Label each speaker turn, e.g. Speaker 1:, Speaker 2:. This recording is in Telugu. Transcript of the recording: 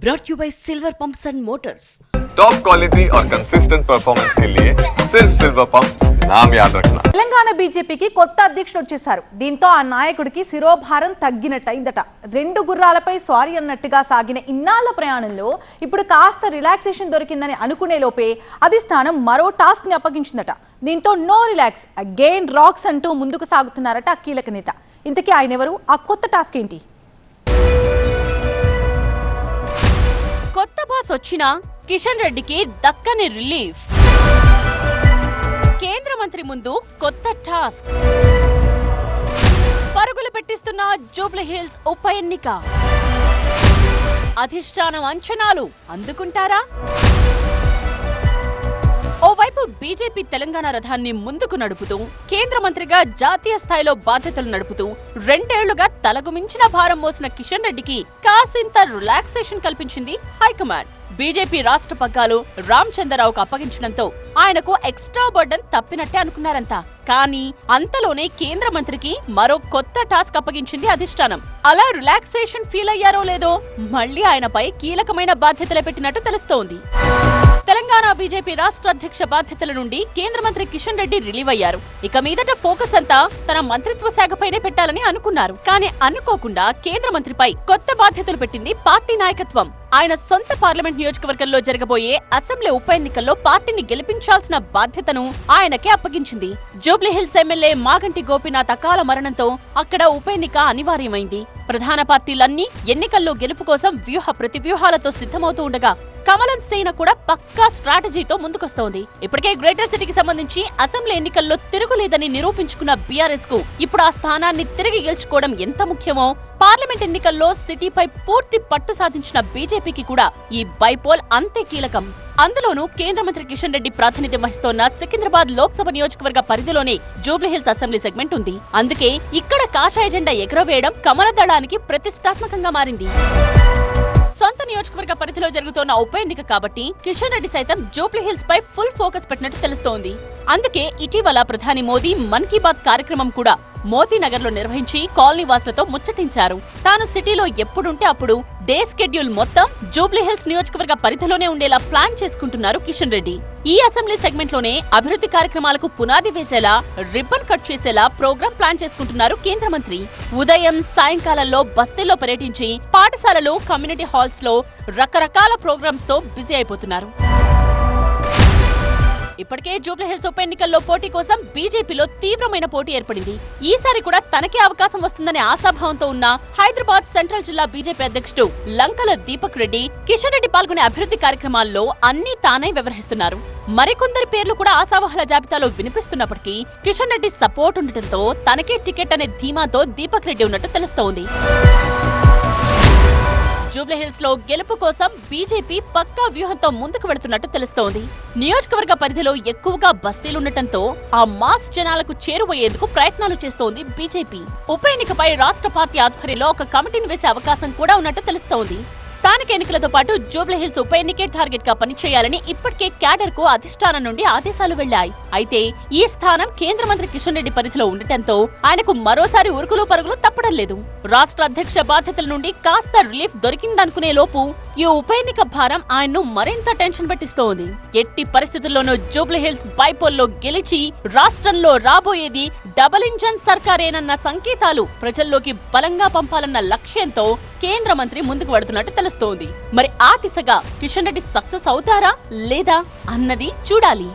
Speaker 1: brought you by Silver Pumps and Motors.
Speaker 2: Top quality और कंसिस्टेंट परफॉर्मेंस के लिए सिर्फ सिल्वर पंप नाम याद रखना
Speaker 3: తెలంగాణ బీజేపీకి కొత్త అధ్యక్షుడు వచ్చేశారు దీంతో ఆ నాయకుడికి శిరోభారం తగ్గినట్టయిందట రెండు గుర్రాలపై సారీ అన్నట్టుగా సాగిన ఇన్నాళ్ల ప్రయాణంలో ఇప్పుడు కాస్త రిలాక్సేషన్ దొరికిందని అనుకునే లోపే అధిష్టానం మరో టాస్క్ ని అప్పగించిందట దీంతో నో రిలాక్స్ అగైన్ రాక్స్ అంటూ ముందుకు సాగుతున్నారట ఆ కీలక నేత ఇంతకీ ఆయన ఎవరు ఆ కొత్త టాస్క్ ఏంటి
Speaker 4: వచ్చిన వచ్చినా కిషన్ రెడ్డికి దక్కని రిలీఫ్. కేంద్ర మంత్రి ముందు కొత్త టాస్క్. పరుగులు పెట్టిస్తున్న జూబ్లీ హిల్స్ ఉప ఎన్నిక. అధిష్టానం అంచనాలు అందుకుంటారా? ఓవైపు బీజేపీ తెలంగాణ రథాన్ని ముందుకు నడుపుతూ కేంద్ర మంత్రిగా జాతీయ స్థాయిలో బాధ్యతలు నడుపుతూ రెండేళ్ళుగా తలకు మించిన భారం మోసిన కిషన్ రెడ్డికి కాసింత రిలాక్సేషన్ కల్పించింది హైకమాండ్. బీజేపీ రాష్ట్ర పగ్గాలు రామచంద్రరావుకు అప్పగించడంతో ఆయనకు ఎక్స్ట్రా బర్డన్ తప్పినట్టే అనుకున్నారంతా కానీ అంతలోనే కేంద్ర మంత్రికి మరో కొత్త టాస్క్ అప్పగించింది అధిష్టానం. అలా రిలాక్సేషన్ ఫీల్ అయ్యారో లేదో మళ్ళీ ఆయనపై కీలకమైన బాధ్యతలు పెట్టినట్టు తెలుస్తోంది. తెలంగాణ బీజేపీ రాష్ట్ర అధ్యక్ష బాధ్యతల నుండి కేంద్ర మంత్రి కిషన్ రెడ్డి రిలీవ్ అయ్యారు. ఇక మీదట ఫోకస్ అంతా తన మంత్రిత్వ శాఖపైనే పెట్టాలని అనుకున్నారు. కానీ అనుకోకుండా కేంద్ర మంత్రిపై కొత్త బాధ్యతలు పెట్టింది పార్టీ నాయకత్వం. ఆయన సొంత పార్లమెంట్ నియోజకవర్గంలో జరగబోయే అసెంబ్లీ ఉప ఎన్నికల్లో పార్టీని గెలిపించాల్సిన బాధ్యతను ఆయనకే అప్పగించింది. జూబ్లీహిల్స్ ఎమ్మెల్యే మాగంటి గోపీనాథ్ అకాల మరణంతో అక్కడ ఉప ఎన్నిక అనివార్యమైంది. ప్రధాన పార్టీలన్నీ ఎన్నికల్లో గెలుపు కోసం వ్యూహ ప్రతివ్యూహాలతో సిద్ధమవుతూ ఉండగా కమలం సేన కూడా పక్కా స్ట్రాటజీతో ముందుకొస్తోంది. ఇప్పటికే గ్రేటర్ సిటీకి సంబంధించి అసెంబ్లీ ఎన్నికల్లో తిరుగులేదని నిరూపించుకున్న బీఆర్ఎస్కు ఇప్పుడు ఆ స్థానాన్ని తిరిగి గెలుచుకోవడం ఎంత ముఖ్యమో పార్లమెంట్ ఎన్నికల్లో సిటీపై పూర్తి పట్టు సాధించిన బీజేపీకి కూడా ఈ బైపోల్ అంతే కీలకం. అందులోనూ కేంద్ర మంత్రి కిషన్ రెడ్డి ప్రాతినిధ్యం వహిస్తోన్న సికింద్రాబాద్ లోక్సభ నియోజకవర్గ పరిధిలోనే జూబ్లీహిల్స్ అసెంబ్లీ సెగ్మెంట్ ఉంది. అందుకే ఇక్కడ కాషాయ జెండా ఎగురవేయడం కమల దళానికి ప్రతిష్టాత్మకంగా మారింది. సొంత నియోజకవర్గ పరిధిలో జరుగుతున్న ఉప ఎన్నిక కాబట్టి కిషన్ రెడ్డి సైతం జూబ్లీ హిల్స్ పై ఫుల్ ఫోకస్ పెట్టినట్టు తెలుస్తోంది. అందుకే ఇటీవల ప్రధాని మోదీ మన్ కీ బాత్ కార్యక్రమం కూడా మోదీ నగర్లో నిర్వహించి కాలనీ వాసులతో ముచ్చటించారు. తాను సిటీలో ఎప్పుడుంటే అప్పుడు డే స్కెడ్యూల్ మొత్తం జూబ్లీ హిల్స్ నియోజకవర్గ పరిధిలోనే ఉండేలా ప్లాన్ చేసుకుంటున్నారు కిషన్ రెడ్డి. ఈ అసెంబ్లీ సెగ్మెంట్లోనే అభివృద్ధి కార్యక్రమాలకు పునాది వేసేలా రిబ్బన్ కట్ చేసేలా ప్రోగ్రాం ప్లాన్ చేసుకుంటున్నారు కేంద్ర మంత్రి. ఉదయం సాయంకాలంలో బస్తీల్లో పర్యటించి పాఠశాలలు కమ్యూనిటీ హాల్స్లో రకరకాల ప్రోగ్రామ్స్తో బిజీ అయిపోతున్నారు. ఇప్పటికే జూబ్లీహిల్స్ ఉప ఎన్నికల్లో పోటీ కోసం బీజేపీలో తీవ్రమైన పోటీ ఏర్పడింది. ఈసారి కూడా తనకే అవకాశం వస్తుందనే ఆశాభావంతో ఉన్న హైదరాబాద్ సెంట్రల్ జిల్లా బీజేపీ అధ్యక్షుడు లంకల దీపక్ రెడ్డి కిషన్ రెడ్డి పాల్గొనే అభివృద్ధి కార్యక్రమాల్లో అన్ని తానే వ్యవహరిస్తున్నారు. మరికొందరి పేర్లు కూడా ఆశావహుల జాబితాలో వినిపిస్తున్నప్పటికీ కిషన్ రెడ్డి సపోర్ట్ ఉండటంతో తనకే టికెట్ అనే ధీమాతో దీపక్ రెడ్డి ఉన్నట్టు తెలుస్తోంది. జూబ్లీహిల్స్లో గెలుపు కోసం బీజేపీ పక్కా వ్యూహంతో ముందుకు వెళుతున్నట్టు తెలుస్తోంది. నియోజకవర్గ పరిధిలో ఎక్కువగా బస్తీలుండటంతో ఆ మాస్ జనాలకు చేరువయ్యేందుకు ప్రయత్నాలు చేస్తోంది బీజేపీ. ఉప ఎన్నికపై రాష్ట్ర పార్టీ ఆధ్వర్యంలో ఒక కమిటీని వేసే అవకాశం కూడా ఉన్నట్టు తెలుస్తోంది. స్థానిక ఎన్నికలతో పాటు జూబ్లీహిల్స్ ఉప ఎన్నికే టార్గెట్గా పనిచేయాలని ఇప్పటికే క్యాడర్కు అధిష్టానం నుండి ఆదేశాలు వెళ్ళాయి అయితే ఈ స్థానం కేంద్ర మంత్రి కిషన్ రెడ్డి పరిధిలో ఉండటంతో ఆయనకు మరోసారి ఉరుకులు పరుగులు తప్పడం లేదు. రాష్ట్ర అధ్యక్ష బాధ్యతల నుండి కాస్త రిలీఫ్ దొరికిందనుకునే లోపు ఈ ఉప ఎన్నిక భారం ఆయన్ను మరింత టెన్షన్ పెట్టిస్తోంది. ఎట్టి పరిస్థితుల్లోనూ జూబ్లీహిల్స్ బైపోల్లో గెలిచి రాష్ట్రంలో రాబోయేది డబల్ ఇంజన్ సర్కారేనన్న సంకేతాలు ప్రజల్లోకి బలంగా పంపాలన్న లక్ష్యంతో కేంద్ర మంత్రి ముందుకు పడుతున్నట్టు తెలుస్తోంది. మరి ఆ దిశగా కిషన్ రెడ్డి సక్సెస్ అవుతారా లేదా అన్నది చూడాలి.